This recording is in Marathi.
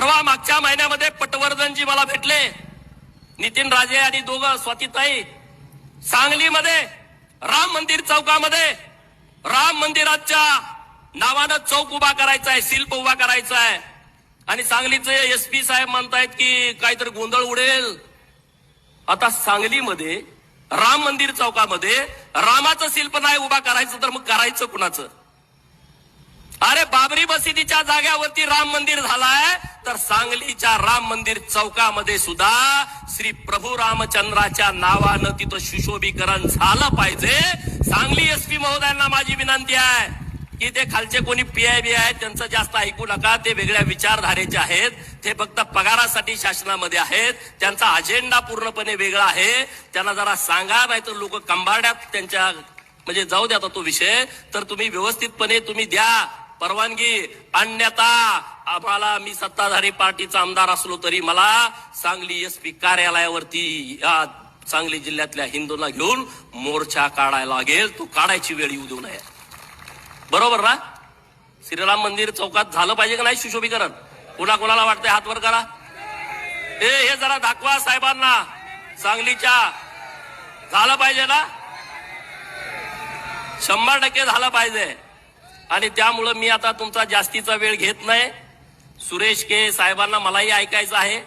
परवा मागच्या महिन्यामध्ये पटवर्धनजी मला भेटले. नितीन राजे आणि दोघं स्वातीताई सांगलीमध्ये राम मंदिर चौकामध्ये राम मंदिराच्या नावानं चौक उभा करायचा आहे शिल्प उभा करायचा आहे. आणि सांगलीचे एस पी साहेब म्हणतायत की काहीतरी गोंधळ उडेल. आता सांगलीमध्ये राम मंदिर चौकामध्ये रामाचं शिल्प नाही उभा करायचं तर मग करायचं कुणाचं? अरे बाबरी मशिदीच्या जाग्यावरती राम मंदिर झालाय तर सांगलीच्या राम मंदिर चौकामध्ये सुद्धा श्री प्रभू रामचंद्राच्या नावानं तिथं सुशोभीकरण झालं पाहिजे. सांगली एसपी महोदयांना माझी विनंती आहे की ते खालचे कोणी पीआय बी आहेत त्यांचं जास्त ऐकू नका ते वेगळ्या विचारधारेचे आहेत ते फक्त पगारासाठी शासनामध्ये आहेत त्यांचा अजेंडा पूर्णपणे वेगळा आहे. त्यांना जरा सांगा नाही तर लोक कंबाड्यात त्यांच्या म्हणजे जाऊ द्या तो विषय तर तुम्ही व्यवस्थितपणे तुम्ही द्या. परवानगी अन्यथा आम्हाला मी सत्ताधारी पार्टीचा आमदार असलो तरी मला सांगली एसपी कार्यालयावरती या सांगली जिल्ह्यातल्या हिंदूंना घेऊन मोर्चा काढायला लागेल. तो काढायची वेळ येऊ देऊ नये. बरोबर ना? श्रीराम मंदिर चौकात झालं पाहिजे का नाही सुशोभीकरण? कुणा कोणाला वाटतंय हात वर करा? ए हे जरा दाखवा साहेबांना. सांगलीच्या झालं पाहिजे ना? शंभर टक्के झालं पाहिजे. आणि त्यामुळं मी आता तुमचा जास्तीचा वेळ घेत नाही. सुरेश के साहेबांना मलाही ऐकायचं आहे.